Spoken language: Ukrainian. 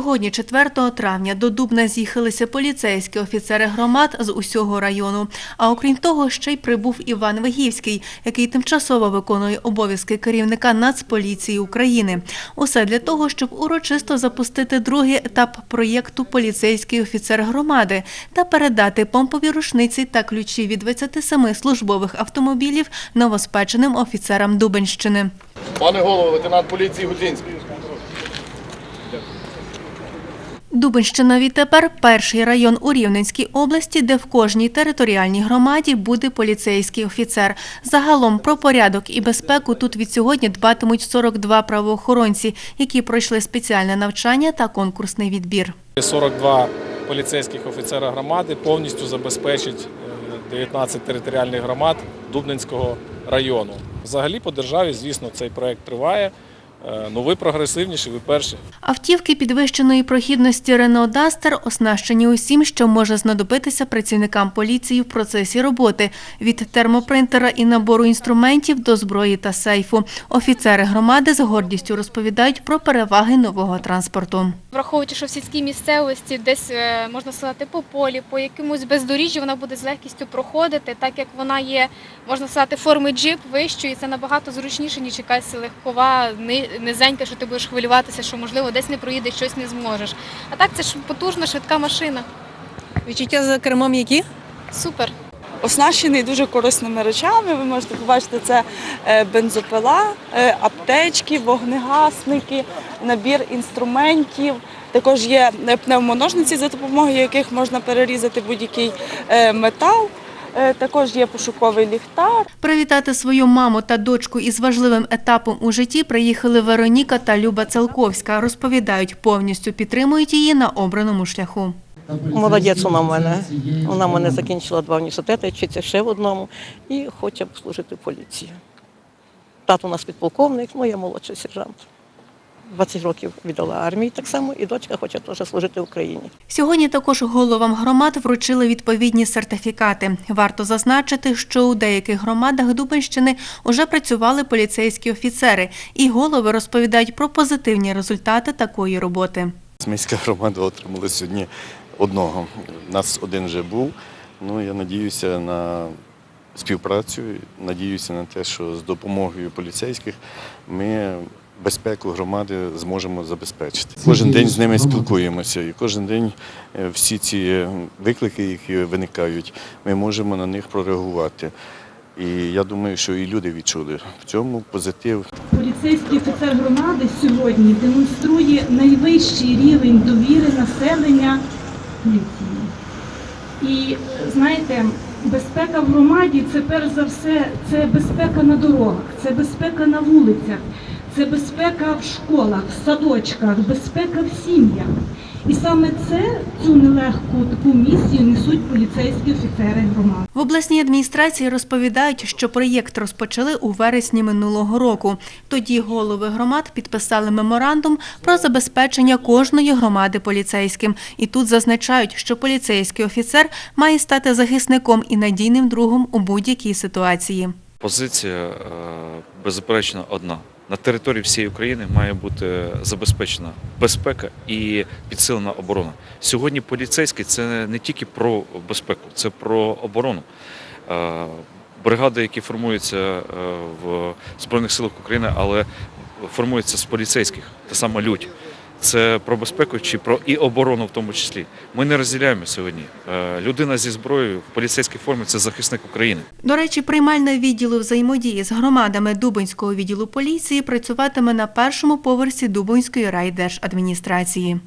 Сьогодні, 4 травня, до Дубна з'їхалися поліцейські офіцери громад з усього району. А окрім того, ще й прибув Іван Вигівський, який тимчасово виконує обов'язки керівника Нацполіції України. Усе для того, щоб урочисто запустити другий етап проєкту Поліцейський офіцер громади та передати помпові рушниці та ключі від 27 службових автомобілів новоспеченим офіцерам Дубенщини. Пане голово, лейтенант поліції Гудзінський. Дубенщина відтепер перший район у Рівненській області, де в кожній територіальній громаді буде поліцейський офіцер. Загалом про порядок і безпеку тут від сьогодні дбатимуть 42 правоохоронці, які пройшли спеціальне навчання та конкурсний відбір. 42 поліцейських офіцера громади повністю забезпечить е, 19 територіальних громад Дубненського району. Взагалі по державі, звісно, цей проект триває. Е, Ну ви прогресивніші, ви перші. Автівки підвищеної прохідності Renault Duster оснащені усім, що може знадобитися працівникам поліції в процесі роботи – від термопринтера і набору інструментів до зброї та сейфу. Офіцери громади з гордістю розповідають про переваги нового транспорту. Враховуючи, що в сільській місцевості десь е, можна сказати по полі, по якомусь бездоріжжю вона буде з легкістю проходити, так як вона є, можна сказати, форми джип вищої, це набагато зручніше, ніж якась легкова, ни- низенька, що ти будеш хвилюватися, що можливо десь не проїдеш, щось не зможеш. А так це ж потужна, швидка машина. Відчуття за кермом які? Супер. оснащений дуже корисними речами. Ви можете побачити це е, бензопила, е, аптечки, вогнегасники, набір інструментів. Також є е, пневмоножниці, за допомогою яких можна перерізати будь-який метал. Е, Також є пошуковий ліхтар. Привітати свою маму та дочку із важливим етапом у житті приїхали Вероніка та Люба Целковська. Розповідають, повністю підтримують її на обраному шляху. Молодець вона в мене. Вона в мене закінчила два університети, вчиться ще в одному і хоче служити в поліції. Тато у нас підполковник, ну я молодший сержант. 20 років віддала армії так само, і дочка хоче теж служити в Україні. Сьогодні також головам громад вручили відповідні сертифікати. Варто зазначити, що у деяких громадах Дубенщини уже працювали поліцейські офіцери, і голови розповідають про позитивні результати такої роботи. Міська громада отримала сьогодні одного. У нас один вже був. Ну, я надіюся на співпрацю, надіюся на те, що з допомогою поліцейських ми безпеку громади зможемо забезпечити. Кожен день з ними спілкуємося, і кожен день е, всі ці виклики, які виникають, ми можемо на них прореагувати. І я думаю, що і люди відчули в цьому позитив. Поліцейський офіцер громади сьогодні демонструє найвищий рівень довіри населення поліції. І знаєте, безпека в громаді це перш за все це безпека на дорогах, це безпека на вулицях, це безпека в школах, в садочках, безпека в сім'ях. І саме це цю нелегку таку місію несуть поліцейські офіцери громади. В обласній адміністрації розповідають, що проєкт розпочали у вересні минулого року. Тоді голови громад підписали меморандум про забезпечення кожної громади поліцейським. І тут зазначають, що поліцейський офіцер має стати захисником і надійним другом у будь-якій ситуації. Позиція е, беззаперечно одна. На території всієї України має бути забезпечена безпека і підсилена оборона. Сьогодні поліцейський це не тільки про безпеку, це про оборону. Е, Бригади, які формуються е, в Збройних силах України, але формуються з поліцейських, та сама лють. Це про безпеку чи про і оборону в тому числі. Ми не розділяємо сьогодні. Е, Людина зі зброєю в поліцейській формі це захисник України. До речі, приймальне відділу взаємодії з громадами Дубинського відділу поліції працюватиме на першому поверсі Дубинської райдержадміністрації.